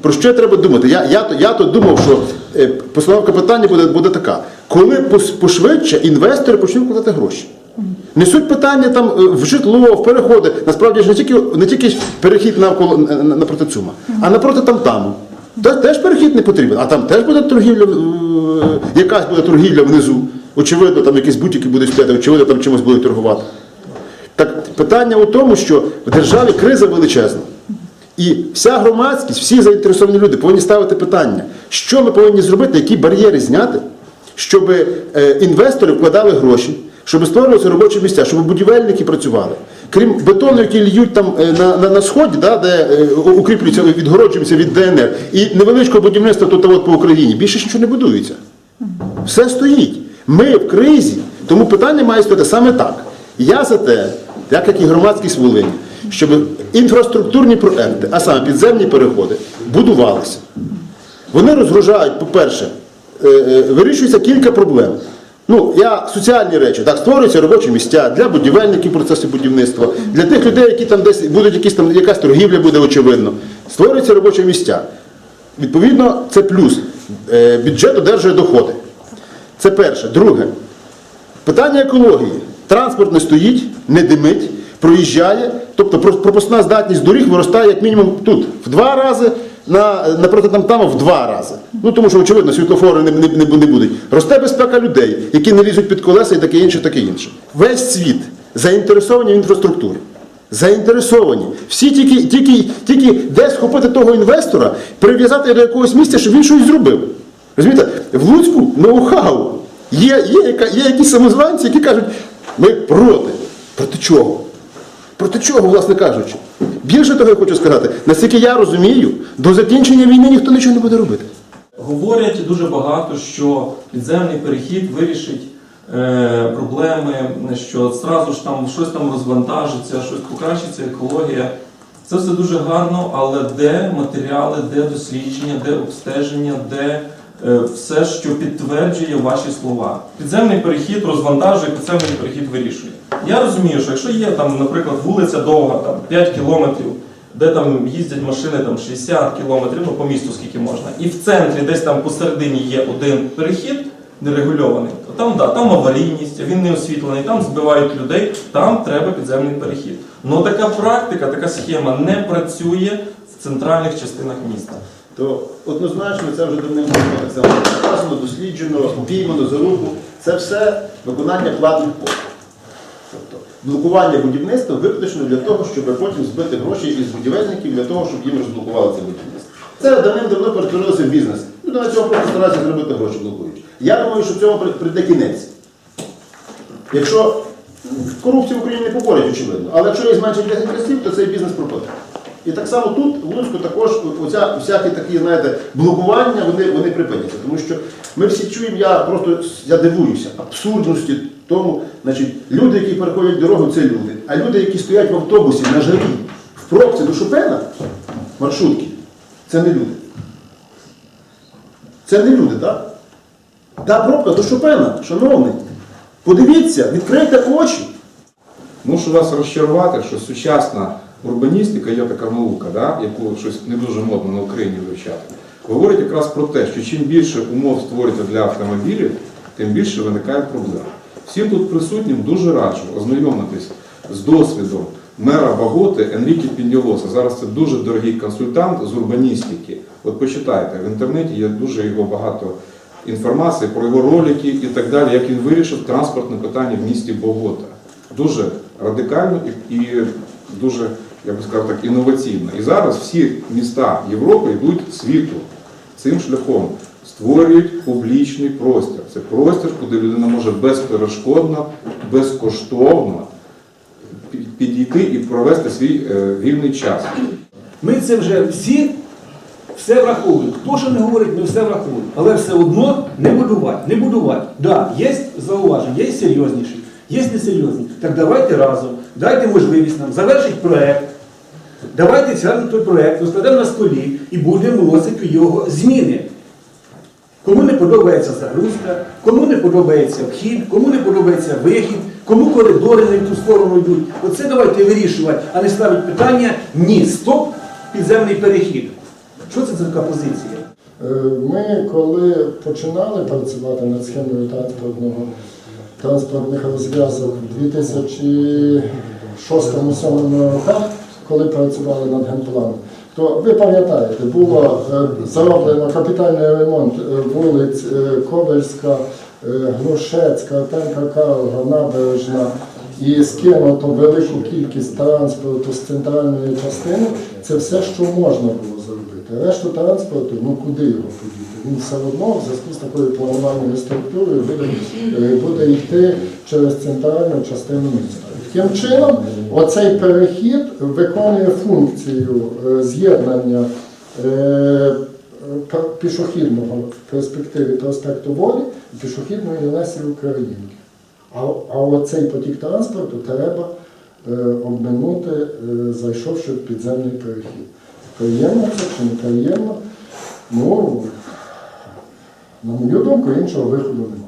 Про що треба думати? Я, я, я то думав, що е, постановка питання буде, буде така. Коли пошвидше інвестори почнуть вкладати гроші? Несуть питання там е, в житло, в переходи. Насправді ж не тільки, не тільки перехід навколо на- на- напроти Цума, а напроти там-таму. Теж перехід не потрібен, а там теж буде торгівля, е, якась буде торгівля внизу. Очевидно, там якісь будь-які будуть стояти, очевидно, там чимось будуть торгувати. Так питання у тому, що в державі криза величезна. І вся громадськість, всі заінтересовані люди повинні ставити питання, що ми повинні зробити, які бар'єри зняти, щоб е, інвестори вкладали гроші, щоб створювалися робочі місця, щоб будівельники працювали. Крім бетону, який льють там е, на, на, на сході, да, де е, укріплюються, відгороджуємося від ДНР, і невеличкого будівництва тут от по Україні, більше нічого не будується. Все стоїть. Ми в кризі, тому питання має стояти саме так. Я за те, як і громадськість Волині, щоб інфраструктурні проекти, а саме підземні переходи, будувалися. Вони розгружають, по-перше, е, е, вирішується кілька проблем. Ну, я соціальні речі, так, створюються робочі місця для будівельників в процесі будівництва, для тих людей, які там десь будуть якісь там, якась торгівля буде очевидно. Створюються робочі місця. Відповідно, це плюс. Е, Бюджет одержує доходи. Це перше. Друге. Питання екології. Транспорт не стоїть, не димить, проїжджає. Тобто про- пропускна здатність доріг виростає як мінімум тут в два рази, на, там там в два рази. Ну тому що, очевидно, світлофори не, не, не, не будуть. Росте безпека людей, які не лізуть під колеса і таке інше, таке інше. Весь світ заінтересовані в інфраструктурі. Заінтересовані. Всі тільки, тільки, тільки десь схопити того інвестора, прив'язати до якогось місця, щоб він щось зробив. Розумієте, в Луцьку ноу-хау. Є, є, яка- є якісь самозванці, які кажуть, ми проти. Проти чого? Проти чого, власне кажучи? Більше того, я хочу сказати, наскільки я розумію, до закінчення війни ніхто нічого не буде робити. Говорять дуже багато, що підземний перехід вирішить е, проблеми, що зразу ж там щось там розвантажиться, щось покращиться екологія. Це все дуже гарно, але де матеріали, де дослідження, де обстеження, де все, що підтверджує ваші слова. Підземний перехід розвантажує, підземний перехід вирішує. Я розумію, що якщо є там, наприклад, вулиця довга, там 5 кілометрів, де там їздять машини там 60 кілометрів, ну по місту скільки можна, і в центрі десь там посередині є один перехід нерегульований, то там да, там аварійність, він не освітлений, там збивають людей, там треба підземний перехід. Ну така практика, така схема не працює в центральних частинах міста. То однозначно це вже давним так досліджено, піймано за руку. Це все виконання платних послуг. Тобто блокування будівництва виключно для того, щоб потім збити гроші із будівельників для того, щоб їм розблокували це будівництво. Це давним-давно перетворилося в бізнес. Люди на цьому просто стараються зробити гроші блокуючи. Я думаю, що цьому при- прийде кінець. Якщо корупцію в Україні не поборять, очевидно, але якщо є зменшить гравців, то цей бізнес пропаде. І так само тут, в Луцьку, також оця, всякі такі, знаєте, блокування, вони, вони припиняться. Тому що ми всі чуємо, я просто я дивуюся, абсурдності тому, значить, люди, які переходять дорогу, це люди. А люди, які стоять в автобусі на жарі, в пробці до Шопена, маршрутки, це не люди. Це не люди, так? Та пробка до Шопена, шановний. Подивіться, відкрийте очі. Мушу вас розчарувати, що сучасна урбаністика є така наука, да, яку щось не дуже модно на Україні вивчати. Говорить якраз про те, що чим більше умов створюєте для автомобілів, тим більше виникає проблем. Всім тут присутнім дуже раджу ознайомитись з досвідом мера Баготи Енрікі Піньолоса. Зараз це дуже дорогий консультант з урбаністики. От почитайте, в інтернеті є дуже його багато інформації про його ролики і так далі, як він вирішив транспортне питання в місті Богота. Дуже радикально і дуже, я би сказав так, інноваційно. І зараз всі міста Європи йдуть світу цим шляхом. Створюють публічний простір. Це простір, куди людина може безперешкодно, безкоштовно підійти і провести свій е, вільний час. Ми це вже всі все враховуємо. Хто що не говорить, ми все враховуємо. Але все одно не будувати, не будувати. Да, є зауваження, є серйозніші, є несерйозні. Так давайте разом, дайте можливість нам завершити проект. Давайте сядемо той проект, розкладемо на столі і будемо вносити його зміни. Кому не подобається загрузка, кому не подобається вхід, кому не подобається вихід, кому коридори не в ту сторону йдуть. Оце давайте вирішувати, а не ставити питання ні, стоп, підземний перехід. Що це за така позиція? Е, Ми, коли починали працювати над схемою транспортного транспортних розв'язок у 2006-2007 роках, коли працювали над генпланом, то ви пам'ятаєте, було е, зроблено капітальний ремонт е, вулиць е, Ковельська, е, Грушецька, Тенка Калга, Набережна і скинуто велику кількість транспорту з центральної частини. Це все, що можна було зробити. Решту транспорту, ну куди його подіти? Він все одно в зв'язку з такою планувальною структурою буде, буде йти через центральну частину міста. Таким чином, оцей перехід виконує функцію е, з'єднання е, пішохідного в перспективі проспекту Волі і пішохідної Лесі Українки. А, а оцей потік транспорту треба е, обминути, е, зайшовши в підземний перехід. Приємно це чи неприємно? Ну, на мою думку, іншого виходу немає.